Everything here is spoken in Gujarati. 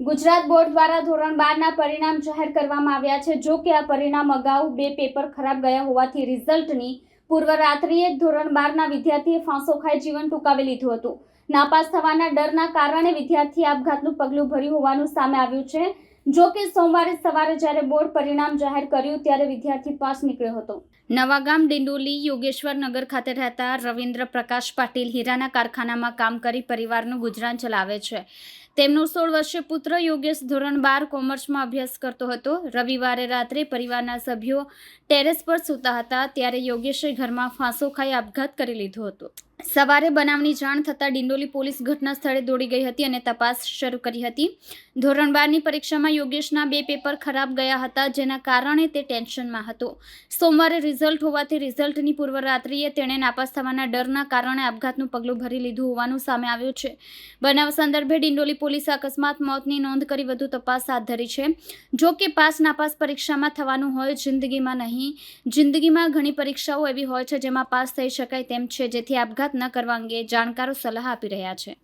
ગુજરાત બોર્ડ દ્વારા ધોરણ બારના પરિણામ જાહેર કરવામાં આવ્યા છે. જો કે આ પરિણામ અગાઉ બે પેપર ખરાબ ગયા હોવાથી રિઝલ્ટની પૂર્વ રાત્રિએ ધોરણ બારના વિદ્યાર્થીએ ફાંસો ખાઈ જીવન ટૂંકાવી લીધું હતું. નાપાસ થવાના ડરના કારણે વિદ્યાર્થીએ આપઘાતનું પગલું ભર્યું હોવાનું સામે આવ્યું છે. જો કે સોમવારે સવારે જ્યારે બોર્ડ પરિણામ જાહેર કર્યું ત્યારે વિદ્યાર્થી પાસ નીકળ્યો હતો. નવાગામ ડિંડોલી યોગેશ્વર નગર ખાતે રહેતા રવિન્દ્ર પ્રકાશ પાટીલ હીરાના કારખાનામાં કામ કરી પરિવારનું ગુજરાન ચલાવે છે. તેમનો સોળ વર્ષીય પુત્ર યોગેશ ધોરણ બાર કોમર્સમાં અભ્યાસ કરતો હતો. રવિવારે રાત્રે પરિવારના સભ્યો ટેરેસ પર સૂતા હતા ત્યારે યોગેશે ઘરમાં ફાંસો ખાઈ આપઘાત કરી લીધો હતો. સવારે બનાવની જાણ થતાં ડિંડોલી પોલીસ ઘટના સ્થળે દોડી ગઈ હતી અને તપાસ શરૂ કરી હતી. ધોરણ બારની પરીક્ષામાં યોગેશના બે પેપર ખરાબ ગયા હતા, જેના કારણે તે ટેન્શનમાં હતો. સોમવારે રિઝલ્ટ હોવાથી રિઝલ્ટની પૂર્વ રાત્રિએ તેણે નાપાસ થવાના ડરના કારણે આપઘાતનું પગલું ભરી લીધું હોવાનું સામે આવ્યું છે. બનાવ સંદર્ભે ડિંડોલી પોલીસે અકસ્માત, મોતની નોંધ કરી વધુ તપાસ હાથ ધરી છે. જો કે પાસ નાપાસ પરીક્ષામાં થવાનું હોય, જિંદગીમાં નહીં. જિંદગીમાં ઘણી પરીક્ષાઓ એવી હોય છે જેમાં પાસ થઈ શકાય તેમ છે, જેથી આપઘાત ન કરવા અંગે જાણકારો સલાહ આપી રહ્યા છે.